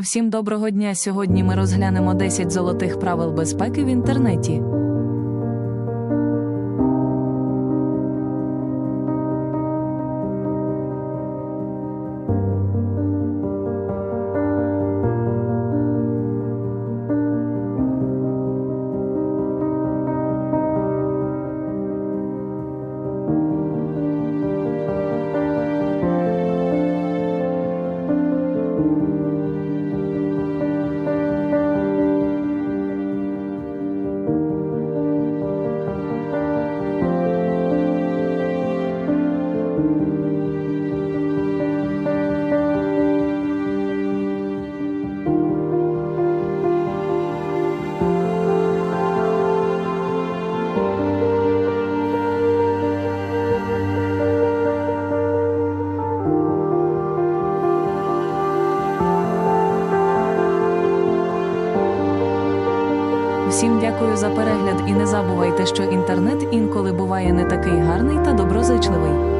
Всім доброго дня! Сьогодні ми розглянемо 10 золотих правил безпеки в інтернеті. Всім дякую за перегляд і не забувайте, що інтернет інколи буває не такий гарний та доброзичливий.